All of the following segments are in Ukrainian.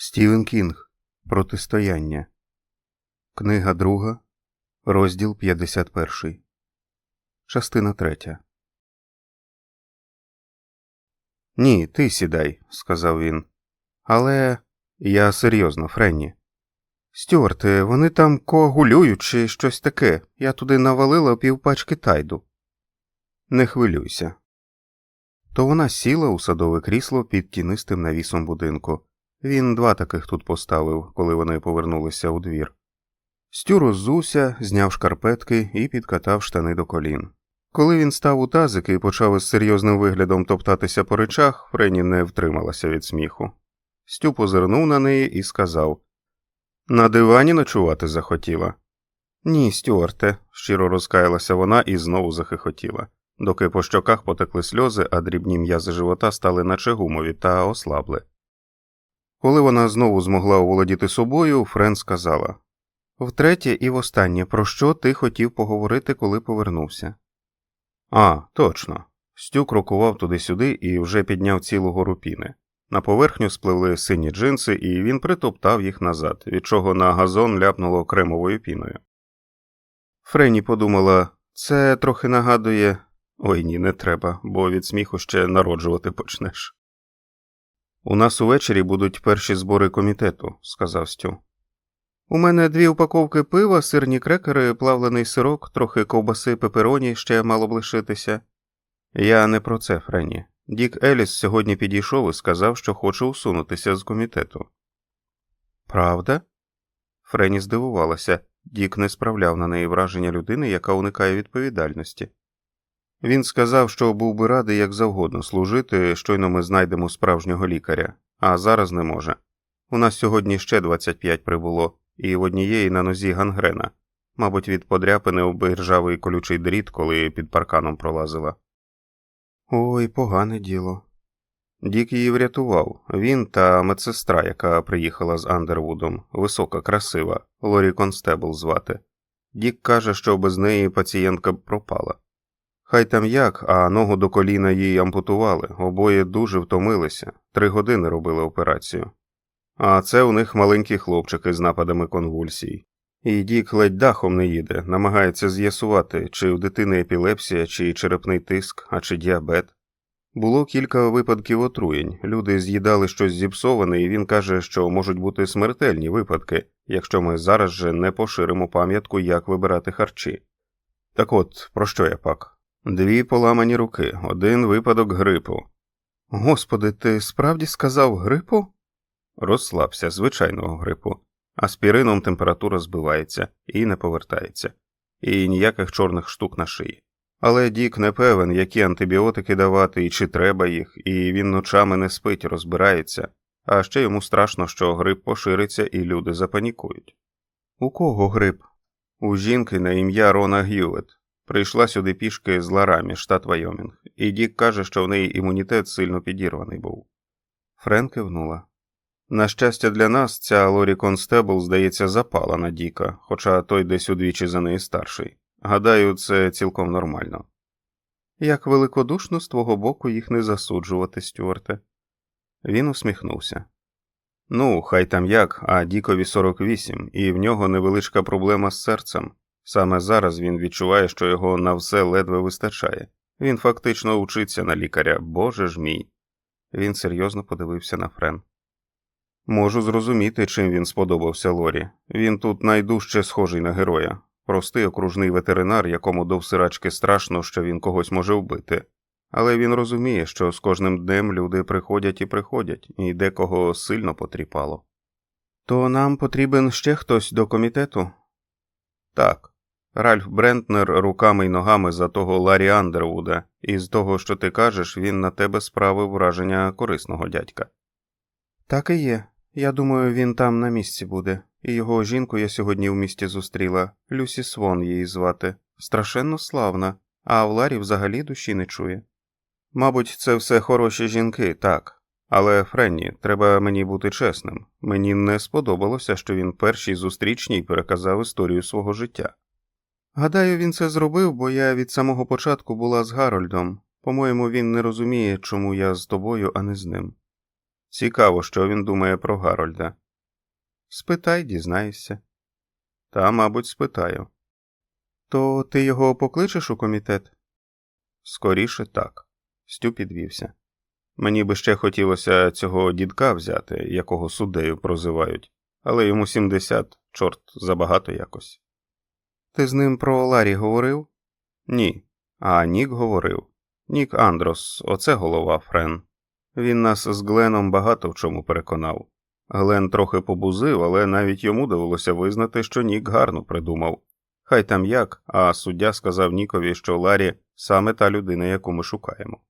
Стівен Кінг Протистояння. Книга друга, розділ 51. Частина третя. Ні, ти сідай, сказав він. Але я серйозно, Френні. Стюарте, вони там коагулюють чи щось таке. Я туди навалила півпачки тайду. Не хвилюйся. То вона сіла у садове крісло під тінистим навісом будинку. Він два таких тут поставив, коли вони повернулися у двір. Стю роззувся, зняв шкарпетки і підкатав штани до колін. Коли він став у тазик і почав із серйозним виглядом топтатися по речах, Френі не втрималася від сміху. Стю позирнув на неї і сказав На дивані ночувати захотіла. Ні, Стюарте, щиро розкаялася вона і знову захихотіла, доки по щоках потекли сльози, а дрібні м'язи живота стали наче гумові та ослабли. Коли вона знову змогла оволодіти собою, Френ сказала Втретє і востаннє, про що ти хотів поговорити, коли повернувся? А, точно. Стю крокував туди-сюди і вже підняв цілу гору піни. На поверхню спливли сині джинси, і він притоптав їх назад, від чого на газон ляпнуло кремовою піною. Френі подумала це трохи нагадує. Ой ні, не треба, бо від сміху ще народжувати почнеш. У нас увечері будуть перші збори комітету, сказав Стю. У мене дві упаковки пива, сирні крекери, плавлений сирок, трохи ковбаси пепероні ще мало б лишитися. Я не про це, Френі. Дік Еліс сьогодні підійшов і сказав, що хоче усунутися з комітету. Правда? Френі здивувалася, Дік не справляв на неї враження людини, яка уникає відповідальності. Він сказав, що був би радий як завгодно служити, щойно ми знайдемо справжнього лікаря, а зараз не може. У нас сьогодні ще 25 прибуло, і в однієї на нозі гангрена, мабуть, від подряпини об ржавий колючий дріт, коли під парканом пролазила. Ой, погане діло. Дік її врятував він та медсестра, яка приїхала з Андервудом, висока, красива, Лорі Констебл звати. Дік каже, що без неї пацієнтка б пропала. Хай там як, а ногу до коліна їй ампутували, обоє дуже втомилися, три години робили операцію. А це у них маленькі хлопчики з нападами конвульсій. І Дік ледь дахом не їде, намагається з'ясувати, чи у дитини епілепсія, чи черепний тиск, а чи діабет. Було кілька випадків отруєнь. Люди з'їдали щось зіпсоване, і він каже, що можуть бути смертельні випадки, якщо ми зараз же не поширимо пам'ятку, як вибирати харчі. Так от, про що я пак? Дві поламані руки, один випадок грипу. Господи, ти справді сказав грипу? Розслабся, звичайного грипу. Аспірином температура збивається і не повертається, і ніяких чорних штук на шиї. Але Дік не певен, які антибіотики давати і чи треба їх, і він ночами не спить, розбирається, а ще йому страшно, що грип пошириться і люди запанікують. У кого грип? У жінки на ім'я Рона Г'ювет. Прийшла сюди пішки з Ларамі, штат Вайомінг, і Дік каже, що в неї імунітет сильно підірваний був. Френ кивнула. На щастя, для нас, ця Лорі Констебл, здається, запала на Діка, хоча той десь удвічі за неї старший. Гадаю, це цілком нормально. Як великодушно з твого боку їх не засуджувати, Стюарте. Він усміхнувся. Ну, хай там як, а Дікові 48, і в нього невеличка проблема з серцем. Саме зараз він відчуває, що його на все ледве вистачає. Він фактично учиться на лікаря, боже ж мій. Він серйозно подивився на Френ. Можу зрозуміти, чим він сподобався Лорі. Він тут найдужче схожий на героя, простий окружний ветеринар, якому до всирачки страшно, що він когось може вбити. Але він розуміє, що з кожним днем люди приходять і приходять, і декого сильно потріпало. То нам потрібен ще хтось до комітету? Так. Ральф Брентнер руками й ногами за того Ларі Андервуда, і з того, що ти кажеш, він на тебе справив враження корисного дядька. Так і є. Я думаю, він там на місці буде, і його жінку я сьогодні в місті зустріла, Люсі Свон її звати, страшенно славна, а в Ларі взагалі душі не чує. Мабуть, це все хороші жінки, так. Але, Френні, треба мені бути чесним. Мені не сподобалося, що він першій зустрічній переказав історію свого життя. Гадаю, він це зробив, бо я від самого початку була з Гарольдом. По-моєму, він не розуміє, чому я з тобою, а не з ним. Цікаво, що він думає про Гарольда. Спитай, дізнаєшся. Та, мабуть, спитаю. То ти його покличеш у комітет? Скоріше так. Стю підвівся. Мені би ще хотілося цього дідка взяти, якого суддею прозивають, але йому 70, чорт, забагато якось. Ти з ним про Ларі говорив? Ні. А Нік говорив. Нік Андрос, оце голова Френ. Він нас з Гленом багато в чому переконав. Глен трохи побузив, але навіть йому довелося визнати, що Нік гарно придумав. Хай там як, а суддя сказав Нікові, що Ларі саме та людина, яку ми шукаємо.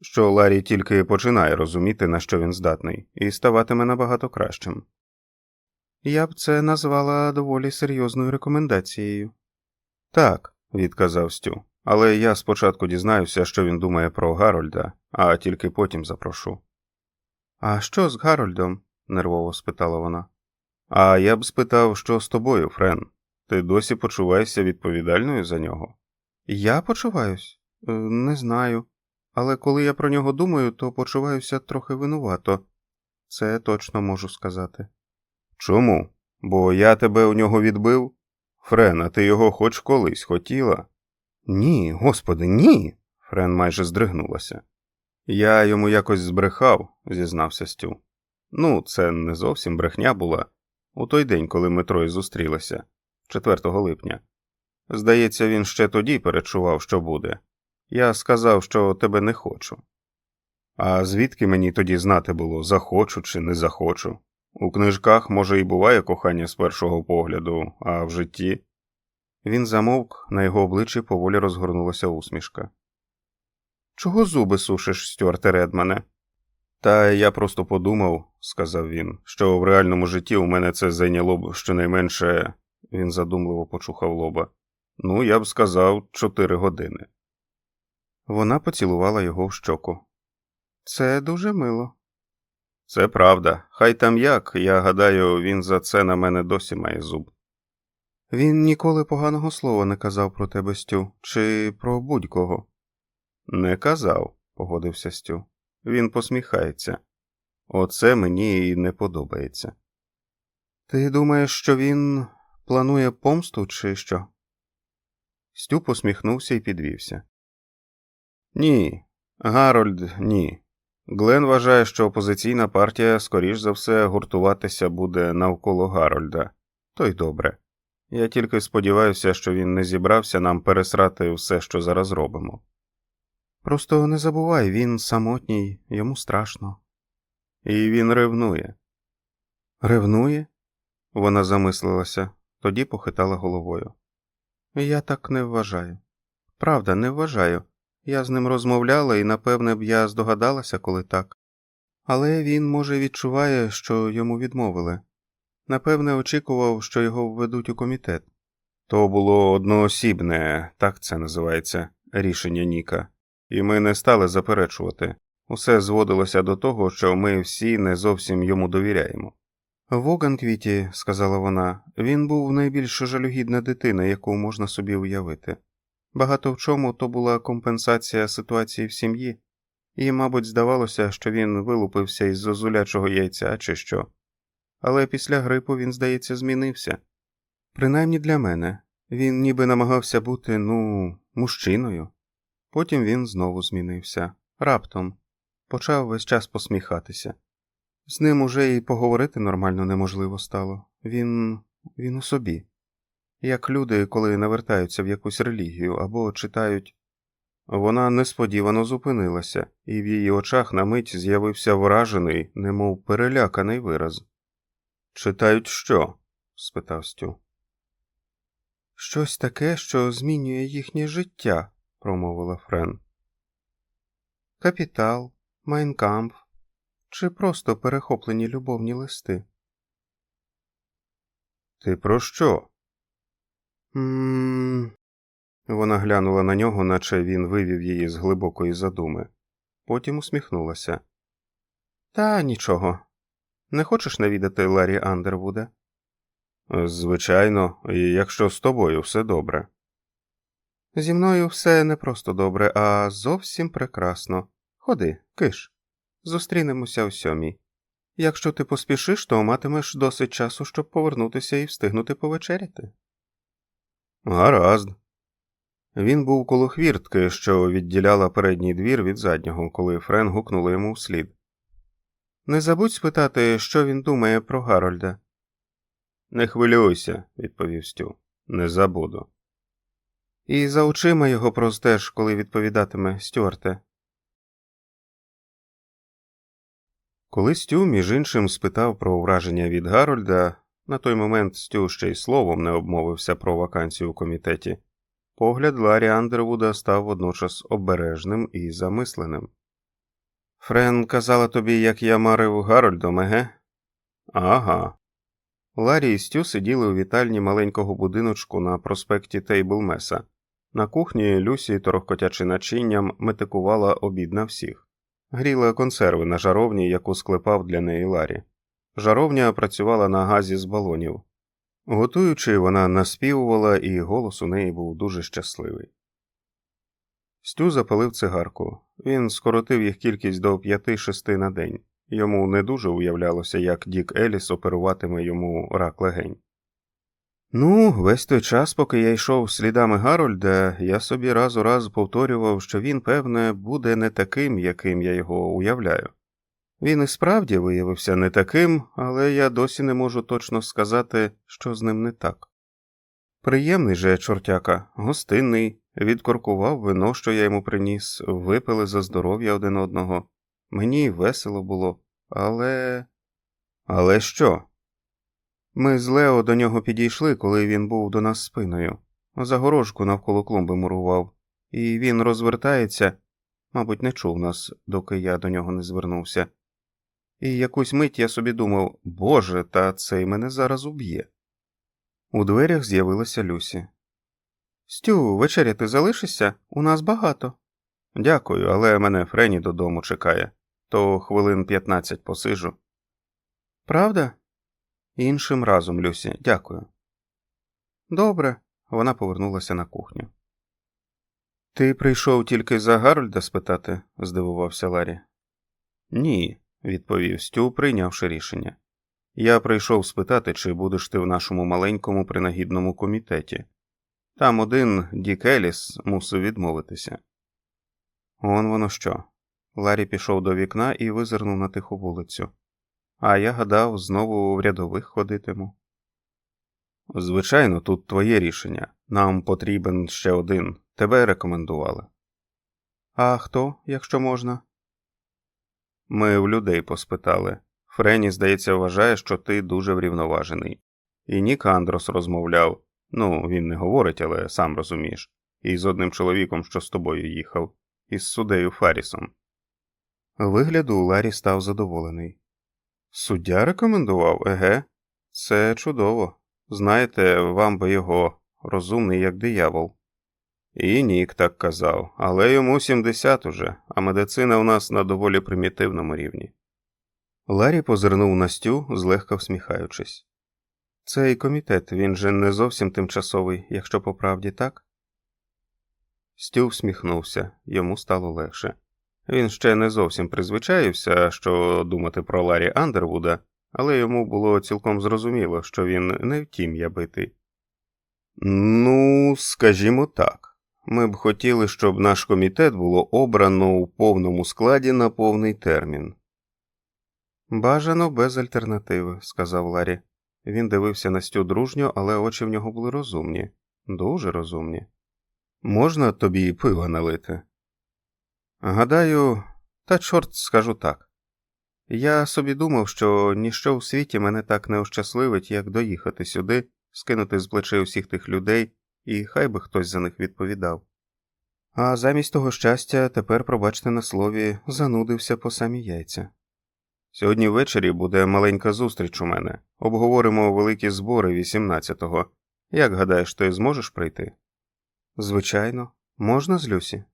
Що Ларі тільки починає розуміти, на що він здатний, і ставатиме набагато кращим. Я б це назвала доволі серйозною рекомендацією. Так, відказав Стю, але я спочатку дізнаюся, що він думає про Гарольда, а тільки потім запрошу. А що з Гарольдом? нервово спитала вона. А я б спитав, що з тобою, Френ? Ти досі почуваєшся відповідальною за нього? Я почуваюсь? Е, Не знаю. Але коли я про нього думаю, то почуваюся трохи винувато. Це точно можу сказати. Чому? Бо я тебе у нього відбив? Френ, а ти його хоч колись хотіла? Ні, господи, ні. Френ майже здригнулася. Я йому якось збрехав, зізнався Стю. Ну, це не зовсім брехня була у той день, коли ми троє зустрілися, 4 липня. Здається, він ще тоді перечував, що буде. Я сказав, що тебе не хочу. А звідки мені тоді знати було, захочу чи не захочу? У книжках, може, і буває кохання з першого погляду, а в житті. Він замовк, на його обличчі поволі розгорнулася усмішка. Чого зуби сушиш, Стюарте Редмане? Та я просто подумав, сказав він, що в реальному житті у мене це зайняло б щонайменше, він задумливо почухав лоба. Ну, я б сказав, чотири години. Вона поцілувала його в щоку. Це дуже мило. Це правда. Хай там як, я гадаю, він за це на мене досі має зуб. Він ніколи поганого слова не казав про тебе, Стю, чи про будь-кого. Не казав, погодився Стю. Він посміхається. Оце мені і не подобається. Ти думаєш, що він планує помсту, чи що? Стю посміхнувся і підвівся. Ні, Гарольд, ні. Глен вважає, що опозиційна партія, скоріш за все, гуртуватися буде навколо Гарольда. То й добре. Я тільки сподіваюся, що він не зібрався нам пересрати все, що зараз робимо. Просто не забувай, він самотній, йому страшно. І він ревнує. Ревнує? Вона замислилася, тоді похитала головою. Я так не вважаю. Правда, не вважаю. Я з ним розмовляла і, напевне, б я здогадалася, коли так. Але він, може, відчуває, що йому відмовили. Напевне, очікував, що його введуть у комітет. То було одноосібне, так це називається, рішення Ніка, і ми не стали заперечувати. Усе зводилося до того, що ми всі не зовсім йому довіряємо. В Оганквіті, сказала вона, він був найбільш жалюгідна дитина, яку можна собі уявити. Багато в чому то була компенсація ситуації в сім'ї, і, мабуть, здавалося, що він вилупився із зозулячого яйця чи що. Але після грипу він, здається, змінився. Принаймні для мене він ніби намагався бути, ну, мужчиною. Потім він знову змінився. Раптом почав весь час посміхатися. З ним уже і поговорити нормально неможливо стало. Він. він у собі. Як люди, коли навертаються в якусь релігію або читають. Вона несподівано зупинилася, і в її очах на мить з'явився вражений, немов переляканий вираз. Читають що? спитав Стю. Щось таке, що змінює їхнє життя, промовила Френ. Капітал, Майнкамп чи просто перехоплені любовні листи. Ти про що? М Вона глянула на нього, наче він вивів її з глибокої задуми. Потім усміхнулася. Та нічого. Не хочеш навідати Ларі Андервуда? Звичайно, і якщо з тобою все добре. Зі мною все не просто добре, а зовсім прекрасно. Ходи, киш. Зустрінемося о сьомій. Якщо ти поспішиш, то матимеш досить часу, щоб повернутися і встигнути повечеряти. Гаразд. Він був коло хвіртки, що відділяла передній двір від заднього, коли Френ гукнула йому вслід. Не забудь спитати, що він думає про Гарольда. Не хвилюйся, відповів Стю. Не забуду. І за очима його простеж, коли відповідатиме Стюарте. Коли Стю, між іншим, спитав про враження від Гарольда, на той момент Стю ще й словом не обмовився про вакансію у комітеті, погляд Ларі Андервуда став водночас обережним і замисленим. Френ казала тобі, як я марив Гарольдом, еге? Ага. Ларі і Стю сиділи у вітальні маленького будиночку на проспекті Тейблмеса. На кухні Люсі, торохкотячи начинням, метикувала обід на всіх, гріла консерви на жаровні, яку склепав для неї Ларі. Жаровня працювала на газі з балонів. Готуючи, вона наспівувала, і голос у неї був дуже щасливий. Стю запалив цигарку. Він скоротив їх кількість до п'яти-шести на день. Йому не дуже уявлялося, як Дік Еліс оперуватиме йому рак легень. Ну, весь той час, поки я йшов слідами Гарольда, я собі раз у раз повторював, що він, певне, буде не таким, яким я його уявляю. Він і справді виявився не таким, але я досі не можу точно сказати, що з ним не так. Приємний же чортяка, гостинний, відкоркував вино, що я йому приніс, випили за здоров'я один одного. Мені весело було, але. Але що? Ми з Лео до нього підійшли, коли він був до нас спиною. Загорожку навколо клумби мурував, і він розвертається, мабуть, не чув нас, доки я до нього не звернувся. І якусь мить я собі думав Боже, та цей мене зараз уб'є. У дверях з'явилася Люсі. Стю, вечеря ти залишишся? У нас багато. Дякую, але мене Френі додому чекає, то хвилин п'ятнадцять посижу. Правда? Іншим разом, Люсі, дякую. Добре, вона повернулася на кухню. Ти прийшов тільки за Гарольда спитати? здивувався Ларі. Ні, відповів Стю, прийнявши рішення. Я прийшов спитати, чи будеш ти в нашому маленькому принагідному комітеті. Там один Дік Еліс мусив відмовитися. Он воно що. Ларі пішов до вікна і визирнув на тиху вулицю. А я гадав, знову в рядових ходитиму. Звичайно, тут твоє рішення. Нам потрібен ще один. Тебе рекомендували. А хто, якщо можна? Ми в людей поспитали. Френі, здається, вважає, що ти дуже врівноважений. І Нік Андрос розмовляв. Ну, він не говорить, але сам розумієш, і з одним чоловіком, що з тобою їхав, із суддею Фаррісом. Вигляду Ларі став задоволений. Суддя рекомендував, еге? Це чудово. Знаєте, вам би його розумний, як диявол. І Нік так казав, але йому 70 уже, а медицина у нас на доволі примітивному рівні. Ларі позирнув на Стю, злегка всміхаючись. Цей комітет він же не зовсім тимчасовий, якщо по правді так? Стю всміхнувся, йому стало легше. Він ще не зовсім призвичаївся, що думати про Ларі Андервуда, але йому було цілком зрозуміло, що він не втім я битий. Ну, скажімо так, ми б хотіли, щоб наш комітет було обрано у повному складі на повний термін. Бажано без альтернативи, сказав Ларі. Він дивився на Стю дружньо, але очі в нього були розумні, дуже розумні. Можна тобі і пива налити? Гадаю, та чорт скажу так. Я собі думав, що ніщо в світі мене так не ощасливить, як доїхати сюди, скинути з плечей усіх тих людей, і хай би хтось за них відповідав. А замість того щастя, тепер, пробачте на слові, занудився по самі яйця. Сьогодні ввечері буде маленька зустріч у мене. Обговоримо великі збори 18-го. Як гадаєш, ти зможеш прийти? Звичайно, можна з Люсі?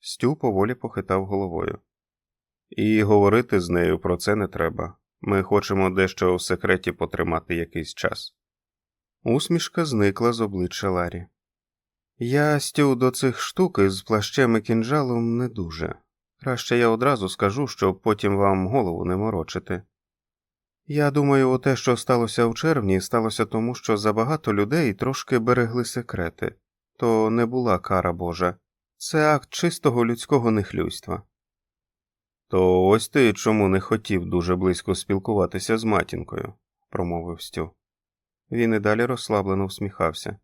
Стю поволі похитав головою. І говорити з нею про це не треба. Ми хочемо дещо в секреті потримати якийсь час. Усмішка зникла з обличчя Ларі. Я Стю до цих штук із плащем і кінжалом не дуже. Краще я одразу скажу, щоб потім вам голову не морочити. Я думаю, те, що сталося в червні, сталося тому, що забагато людей трошки берегли секрети, то не була кара Божа, це акт чистого людського нехлюйства. То ось ти чому не хотів дуже близько спілкуватися з матінкою, промовив Стю. Він і далі розслаблено всміхався.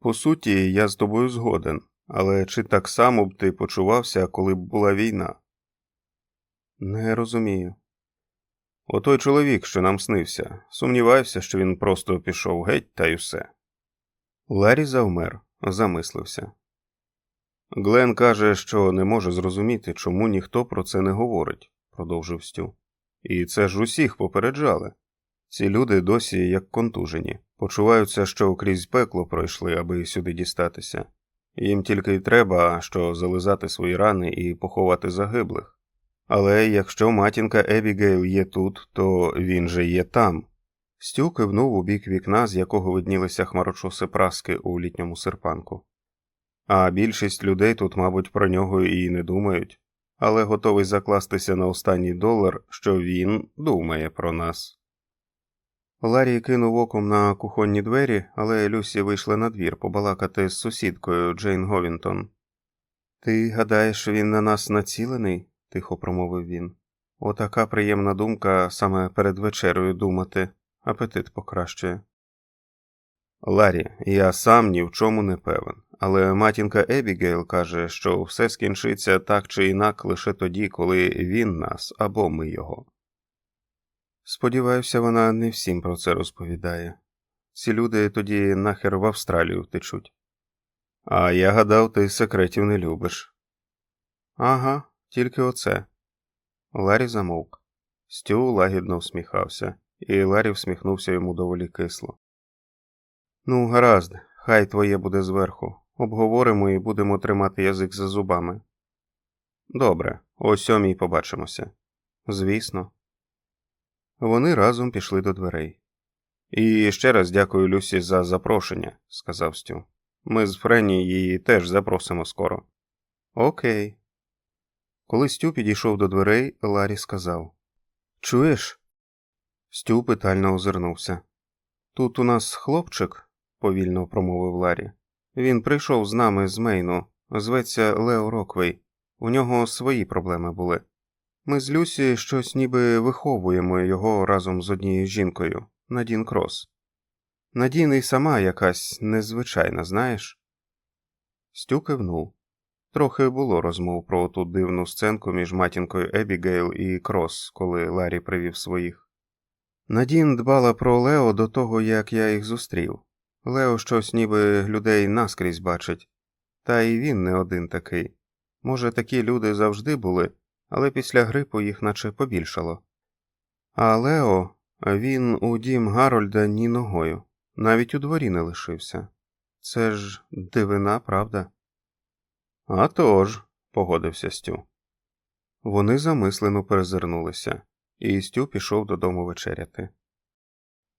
По суті, я з тобою згоден, але чи так само б ти почувався, коли б була війна? Не розумію. Отой чоловік, що нам снився, сумнівався, що він просто пішов геть та й усе. Ларі завмер, замислився. Глен каже, що не може зрозуміти, чому ніхто про це не говорить, продовжив Стю. І це ж усіх попереджали. Ці люди досі як контужені, почуваються, що крізь пекло пройшли, аби сюди дістатися. Їм тільки й треба, що зализати свої рани і поховати загиблих. Але якщо матінка Ебігейл є тут, то він же є там. Стю кивнув у бік вікна, з якого виднілися хмарочоси праски у літньому серпанку. А більшість людей тут, мабуть, про нього і не думають, але готовий закластися на останній долар, що він думає про нас. Ларі кинув оком на кухонні двері, але Люсі вийшла на двір побалакати з сусідкою Джейн Говінтон. Ти гадаєш, він на нас націлений? тихо промовив він. Отака приємна думка саме перед вечерею думати, апетит покращує. Ларі, я сам ні в чому не певен, але матінка Ебігейл каже, що все скінчиться так чи інак лише тоді, коли він нас або ми його. Сподіваюся, вона не всім про це розповідає. Ці люди тоді нахер в Австралію втечуть. А я гадав, ти секретів не любиш. Ага, тільки оце. Ларі замовк. Стю лагідно всміхався, і Ларі всміхнувся йому доволі кисло. Ну, гаразд, хай твоє буде зверху. Обговоримо і будемо тримати язик за зубами. Добре, о сьомій побачимося. Звісно. Вони разом пішли до дверей. І ще раз дякую Люсі за запрошення, сказав Стю. Ми з Френі її теж запросимо скоро. Окей. Коли Стю підійшов до дверей, Ларі сказав Чуєш? Стю питально озирнувся. Тут у нас хлопчик, повільно промовив Ларі. Він прийшов з нами з Мейну, зветься Лео Роквей. У нього свої проблеми були. Ми з Люсі щось ніби виховуємо його разом з однією жінкою, Надін Крос. Надін і сама якась незвичайна, знаєш? Стю кивнув. Трохи було розмов про ту дивну сценку між матінкою Ебігейл і Крос, коли Ларі привів своїх. Надін дбала про Лео до того, як я їх зустрів. Лео щось ніби людей наскрізь бачить, та і він не один такий. Може, такі люди завжди були, але після грипу їх наче побільшало. А Лео, він у дім Гарольда ні ногою, навіть у дворі не лишився. Це ж дивина, правда? «А тож», – погодився Стю. Вони замислено перезирнулися, і Стю пішов додому вечеряти.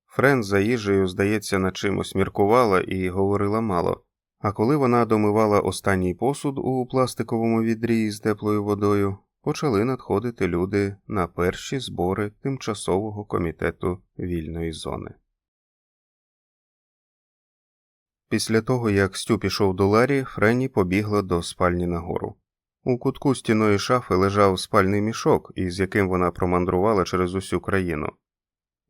Френ за їжею, здається, на чимось міркувала і говорила мало, а коли вона домивала останній посуд у пластиковому відрі з теплою водою, почали надходити люди на перші збори тимчасового комітету вільної зони. Після того, як Стю пішов до Ларі, Френні побігла до спальні нагору. У кутку стіної шафи лежав спальний мішок, із яким вона промандрувала через усю країну.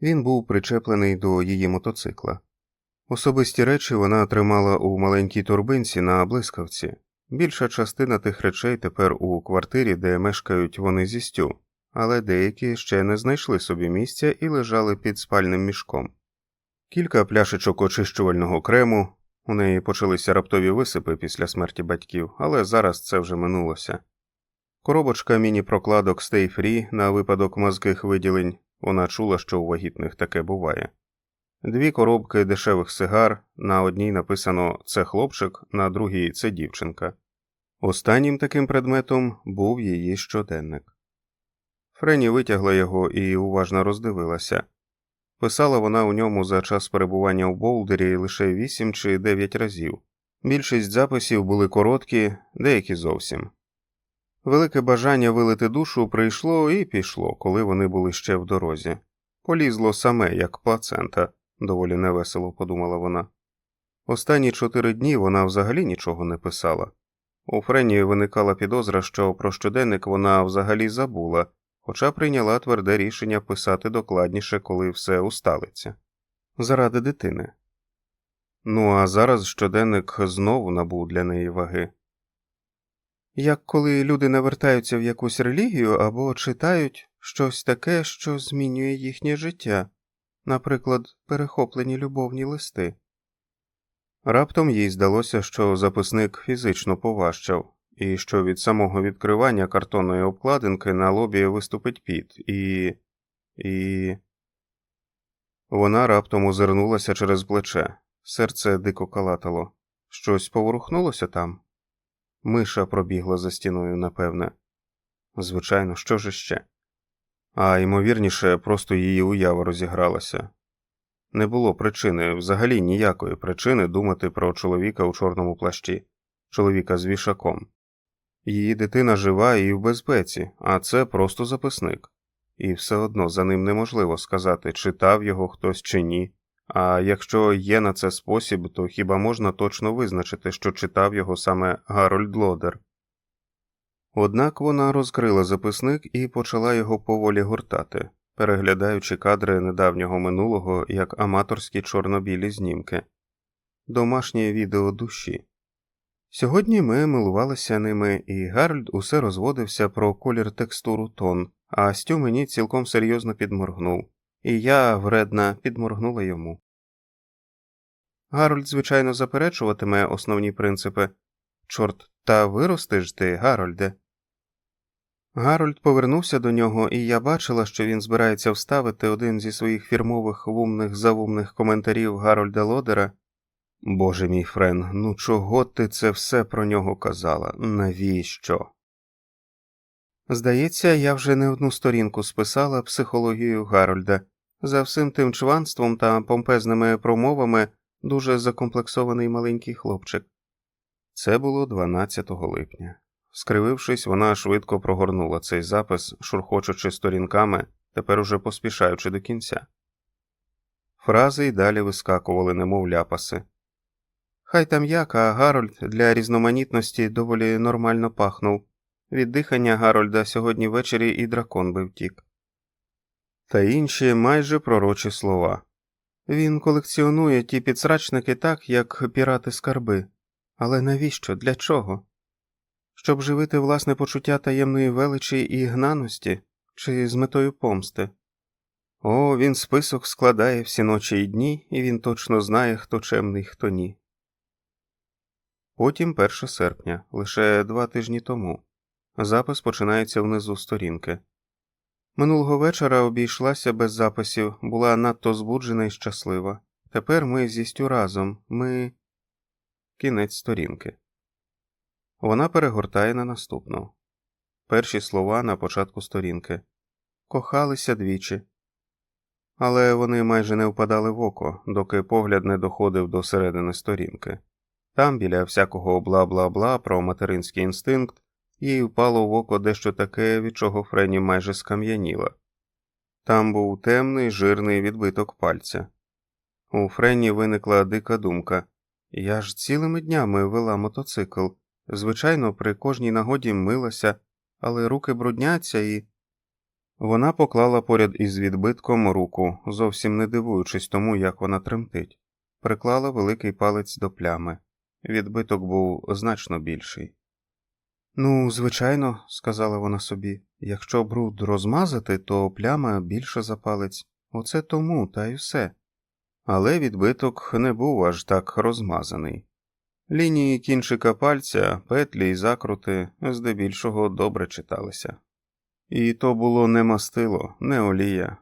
Він був причеплений до її мотоцикла. Особисті речі вона тримала у маленькій торбинці на блискавці. Більша частина тих речей тепер у квартирі, де мешкають вони зі стю, але деякі ще не знайшли собі місця і лежали під спальним мішком. Кілька пляшечок очищувального крему, у неї почалися раптові висипи після смерті батьків, але зараз це вже минулося. Коробочка міні-прокладок Stay Free на випадок мозких виділень, вона чула, що у вагітних таке буває. Дві коробки дешевих сигар, на одній написано це хлопчик, на другій це дівчинка. Останнім таким предметом був її щоденник. Френі витягла його і уважно роздивилася. Писала вона у ньому за час перебування у Болдері лише вісім чи дев'ять разів. Більшість записів були короткі, деякі зовсім. Велике бажання вилити душу прийшло і пішло, коли вони були ще в дорозі. Полізло саме, як плацента, доволі невесело подумала вона. Останні чотири дні вона взагалі нічого не писала. У Френі виникала підозра, що про щоденник вона взагалі забула, хоча прийняла тверде рішення писати докладніше, коли все усталиться. Заради дитини. Ну а зараз щоденник знову набув для неї ваги. Як коли люди навертаються в якусь релігію або читають щось таке, що змінює їхнє життя, наприклад, перехоплені любовні листи. Раптом їй здалося, що записник фізично поважчав, і що від самого відкривання картонної обкладинки на лобі виступить піт, і. і. Вона раптом озирнулася через плече, серце дико калатало. Щось поворухнулося там. Миша пробігла за стіною, напевне. Звичайно, що ж іще? А ймовірніше, просто її уява розігралася. Не було причини, взагалі ніякої причини думати про чоловіка у чорному плащі, чоловіка з вішаком. Її дитина жива і в безпеці, а це просто записник, і все одно за ним неможливо сказати, читав його хтось чи ні. А якщо є на це спосіб, то хіба можна точно визначити, що читав його саме Гарольд Лодер? Однак вона розкрила записник і почала його поволі гуртати, переглядаючи кадри недавнього минулого як аматорські чорно-білі знімки, домашнє відео душі. Сьогодні ми милувалися ними, і Гарольд усе розводився про колір текстуру тон, а Стю мені цілком серйозно підморгнув і я, вредна, підморгнула йому. Гарольд, звичайно, заперечуватиме основні принципи чорт, та виростеш ти, Гарольде. Гарольд повернувся до нього, і я бачила, що він збирається вставити один зі своїх фірмових вумних завумних коментарів Гарольда Лодера. Боже мій Френ, ну чого ти це все про нього казала? Навіщо? Здається, я вже не одну сторінку списала психологію Гарольда. За всім тим чванством та помпезними промовами дуже закомплексований маленький хлопчик. Це було 12 липня. Скривившись, вона швидко прогорнула цей запис, шурхочучи сторінками, тепер уже поспішаючи до кінця. Фрази й далі вискакували, немов ляпаси. Хай там як, а Гарольд для різноманітності доволі нормально пахнув. Від дихання Гарольда сьогодні ввечері і дракон би втік. Та інші майже пророчі слова. Він колекціонує ті підсрачники так, як пірати скарби. Але навіщо? Для чого? Щоб живити власне почуття таємної величі і гнаності, чи з метою помсти? О, він список складає всі ночі і дні, і він точно знає, хто чемний, хто ні. Потім 1 серпня, лише два тижні тому. Запис починається внизу сторінки. Минулого вечора обійшлася без записів, була надто збуджена і щаслива. Тепер ми зі Стю разом, ми. Кінець сторінки. Вона перегортає на наступну. Перші слова на початку сторінки. Кохалися двічі. Але вони майже не впадали в око, доки погляд не доходив до середини сторінки. Там, біля всякого бла бла бла про материнський інстинкт, їй впало в око дещо таке, від чого Френі майже скам'яніла. Там був темний жирний відбиток пальця. У Френі виникла дика думка я ж цілими днями вела мотоцикл. Звичайно, при кожній нагоді милася, але руки брудняться і. Вона поклала поряд із відбитком руку, зовсім не дивуючись тому, як вона тремтить, приклала великий палець до плями. Відбиток був значно більший. Ну, звичайно, сказала вона собі, якщо бруд розмазати, то пляма більше за палець. Оце тому, та й все. Але відбиток не був аж так розмазаний. Лінії кінчика пальця, петлі й закрути здебільшого добре читалися. І то було не мастило, не олія.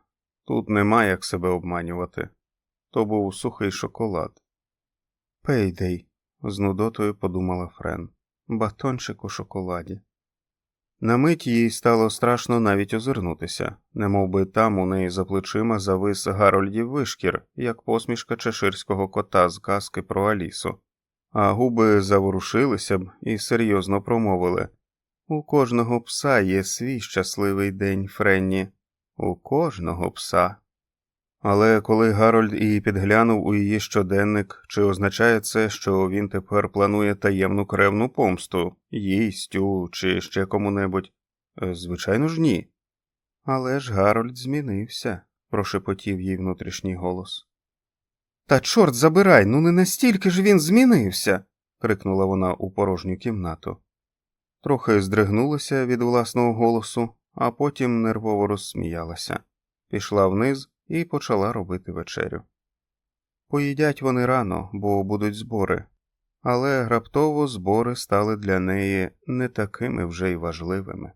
Тут нема як себе обманювати. То був сухий шоколад. Пейдей, з нудотою подумала Френ батончик у шоколаді. На мить їй стало страшно навіть озирнутися, немов би там у неї за плечима завис Гарольдів вишкір, як посмішка чеширського кота з казки про Алісу, а губи заворушилися б і серйозно промовили У кожного пса є свій щасливий день, Френні, у кожного пса. Але коли Гарольд і підглянув у її щоденник, чи означає це, що він тепер планує таємну кревну помсту, їй, Стю чи ще кому-небудь? Е, Звичайно ж, ні. Але ж Гарольд змінився, прошепотів їй внутрішній голос. Та чорт забирай, ну не настільки ж він змінився. крикнула вона у порожню кімнату. Трохи здригнулася від власного голосу, а потім нервово розсміялася, пішла вниз і почала робити вечерю. Поїдять вони рано, бо будуть збори, але раптово збори стали для неї не такими вже й важливими.